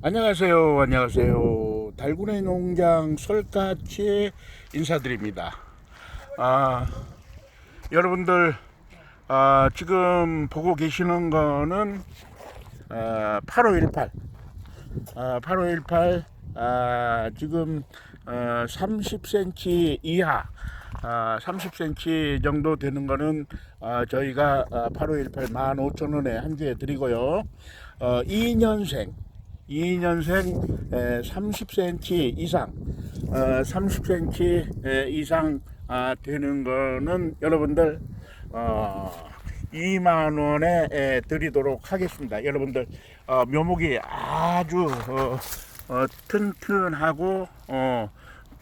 안녕하세요. 안녕하세요. 달구네 농장 설까치 인사드립니다. 아, 여러분들 아, 지금 보고 계시는 거는 아, 8518 아, 8518 아, 지금 어, 30cm 이하 아, 30cm 정도 되는 거는 아, 저희가 아, 8518 15,000원에 한 주에 드리고요. 어, 2년생 2년생 30cm 이상 어, 30cm 에, 이상 아, 되는 거는 여러분들 어, 2만 원에 에, 드리도록 하겠습니다. 여러분들 어, 묘목이 아주 어, 어, 튼튼하고 어,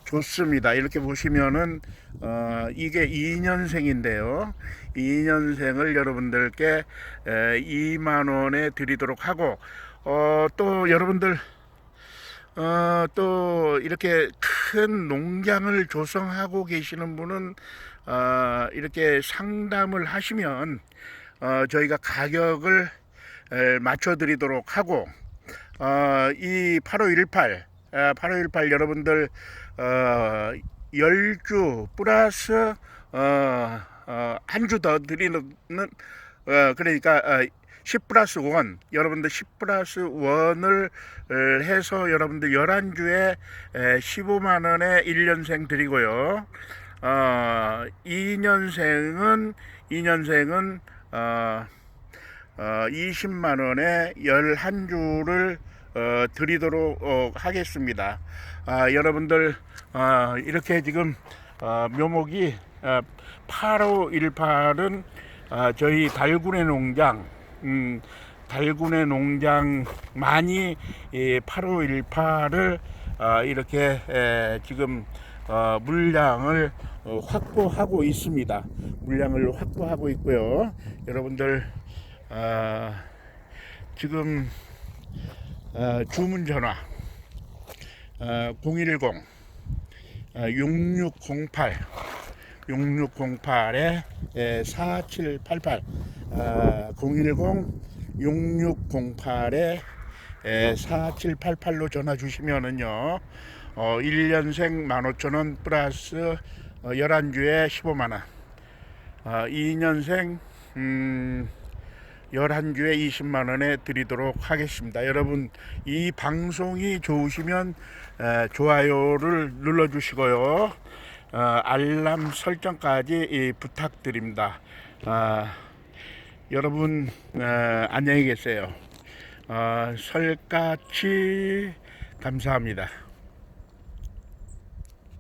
좋습니다. 이렇게 보시면은 어, 이게 2년생인데요. 2년생을 여러분들께 에, 2만 원에 드리도록 하고 어, 또 여러분들 어, 또 이렇게 큰 농장을 조성하고 계시는 분은 어, 이렇게 상담을 하시면 어, 저희가 가격을 에, 맞춰 드리도록 하고 어, 이 8518 아, 8518 여러분들 어, 10주 플러스 어, 어, 한 주 더 드리는 어, 그러니까 어, 10 플러스 1 여러분들 10 플러스 1을 해서 여러분들 11주에 15만 원에 1년생 드리고요. 어, 2년생은 2년생은 어, 어, 20만 원에 11주를 어, 드리도록 어, 하겠습니다. 아, 여러분들 어, 이렇게 지금 어, 묘목이 어, 8518은 어, 저희 달구네 농장 음, 달구네 농장만이 이 8518을 어, 이렇게 에, 지금 어, 물량을 어, 확보하고 있습니다. 물량을 확보하고 있고요. 여러분들 어, 지금 어, 주문 전화 어, 010 어, 6608 6608에 4788 어, 010 6608에 4788로 전화 주시면은요 어, 1년생 15,000원 플러스 어, 11주에 15만원. 어, 2년생 음, 11주에 20만 원에 드리도록 하겠습니다. 여러분 이 방송이 좋으시면 에, 좋아요를 눌러 주시고요. 어, 알람 설정까지 이, 부탁드립니다. 아, 여러분 에, 안녕히 계세요. 어, 설까치 감사합니다.